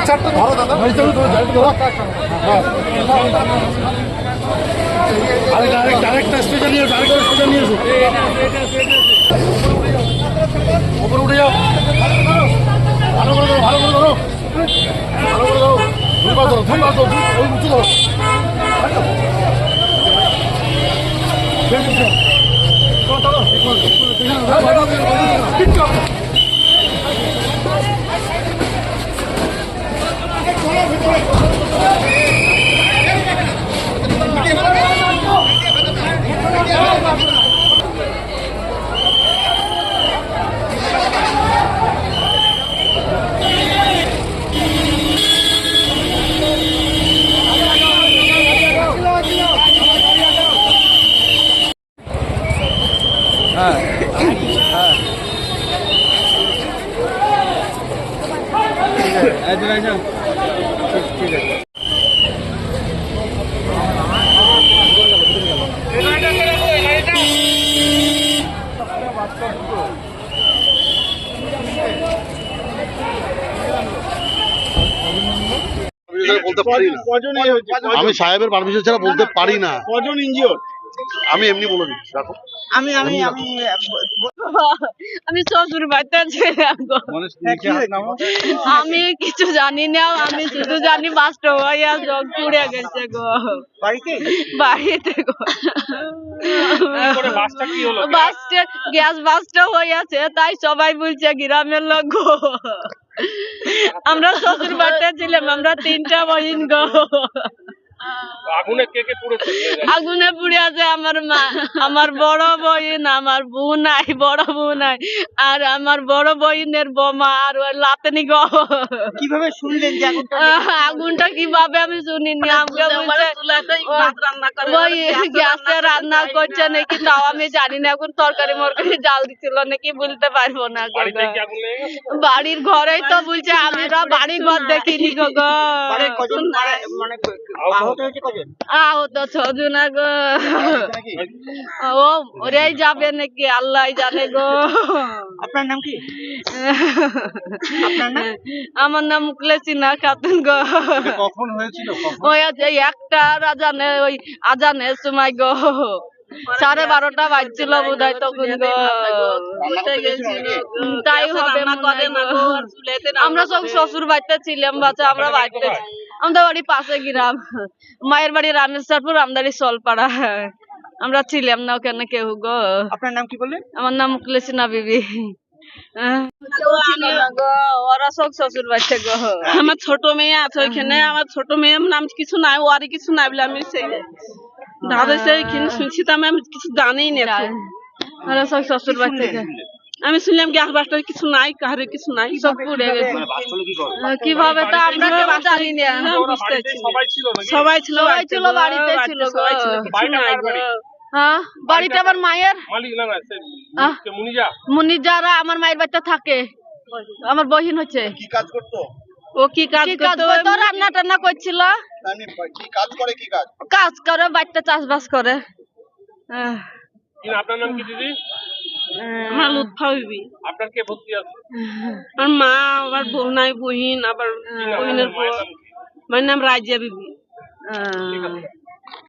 চারটা ধরো দাদা আরেকটা আরেকটা আরেকটা স্টেজে নিয়ে এসো আরেকটা স্টেজে নিয়ে এসো ওপরে উঠে যাও ভালো করে ধরো ভালো করে ধরো ভালো করে ধরো দুই পা ধরো দুই পা ধরো দুই- ওই উঁচু ধরো ঠিক আছে। আমি সাহেবের পারমিশন ছাড়া বলতে পারি না। কজন ইনজিওর আমি এমনি বলে দিচ্ছি রাখো আমি আমি আমি আমি শ্বশুর বাড়িতে ছিলাম আমি কিছু জানি না আমি শুধু জানি বাস্ট হইয়া সব পুড়ে গেছে গো। বাড়িতে? বাড়িতে গো। বাসটা কি হলো? বাস্টে গ্যাস বাস্ট হইয়াছে তাই সবাই বলছে গ্রামের লোক গো। আমরা শ্বশুর বাড়িতে ছিলাম আমরা তিনটা বহিন গো। আগুনে কে কে পুড়েছে? আগুনে পুড়ে আছে আমার মা আমার বড় বোন আমার বোন নাই বড় বোন নাই আর আমার বড় বোনের বোমা আর ওই লাতনি গো। কীভাবে শুনলেন যে আগুনটা? আগুনটা কীভাবে আমি শুনিনি? আমাকে বলছে ওই গ্যাসে রান্না করছে নাকি তাও আমি জানি না এখন তরকারি মরকারি জাল দিছিল নাকি বলতে পারব না বাড়ির ঘরেই তো বলছে আমরা বাড়ি ঘর দেখিনি গো গো। মানে কজন মারা- মানে আহত হয়েছে কজন গো। ও ওরাই যাবে নাকি? আল্লাহ জানে গো। আপনার নাম কি? আপনার নাম? আমার নাম মুকলেসিনা খাতুন গো। কখন হয়েছিল? ওই একটা আজানে ওই আজানের সময় গো। সাড়ে বারোটা বাজছিল বোধ হয় তখন গো। তাই হবে আমরা সব শ্বশুর বাড়িতে ছিলাম বাচ্চা আমরা বাড়িতে আমাদের বাড়ি পাশে গ্রাম। মায়ের বাড়ি রামেশ্বরপুর আমদারি সলপাড়া। আমরা ছিলাম না ওখানে কেউ গো। আপনার নাম কি বললেন? আমার নাম মুকলেসিনা বিবি। আহ, কেউ ছিল না গো ওরা সব শ্বশুর বাড়িতে গো। আমার ছোট মেয়ে আছে ওইখানে আমার ছোট মেয়ে নাম কিছু নাই ওরই কিছু নাই বলে আমি সেই দাদা সে এখানে শুনছি তো আমি কিছু জানি না। ওরা সব শ্বশুর বাড়ি থেকে আমি শুনলাম গ্যাস বাসটার কিছু নাই কাহারে কিছু নাই সব পুড়ে গেছে। কীভাবে? তা আমরা কেউ জানি না। হ্যাঁ, বুঝতে সবাই ছিল সবাই ছিল বাড়িতে ছিল গো, বাড়িতে ছিল গো। সবাই ছিল। কিছু বাড়িটা নাই হ্যাঁ বাড়িটা আমার মায়ের। মালিক না না সে আহ। কে মুনিজা। মুনি যারা আমার মায়ের বাড়িতে থাকে। আমার বহিন হচ্ছে। কি কাজ করতো? ও কি কাজ করতো? রান্না টান্না করছিল। কাজ করে কি কাজ? কাজ করে বাড়িতে চাষবাস করে। আহ, আপনার নাম কি দিদি? আমার লুৎফা বিবি আপনার কে ভর্তি আছে? আমার মা আবার বউ নাই বহিন আবার বহিনের বউ মায়ের নাম কি? মায়ের নাম রাজিয়া বিবি। আহ,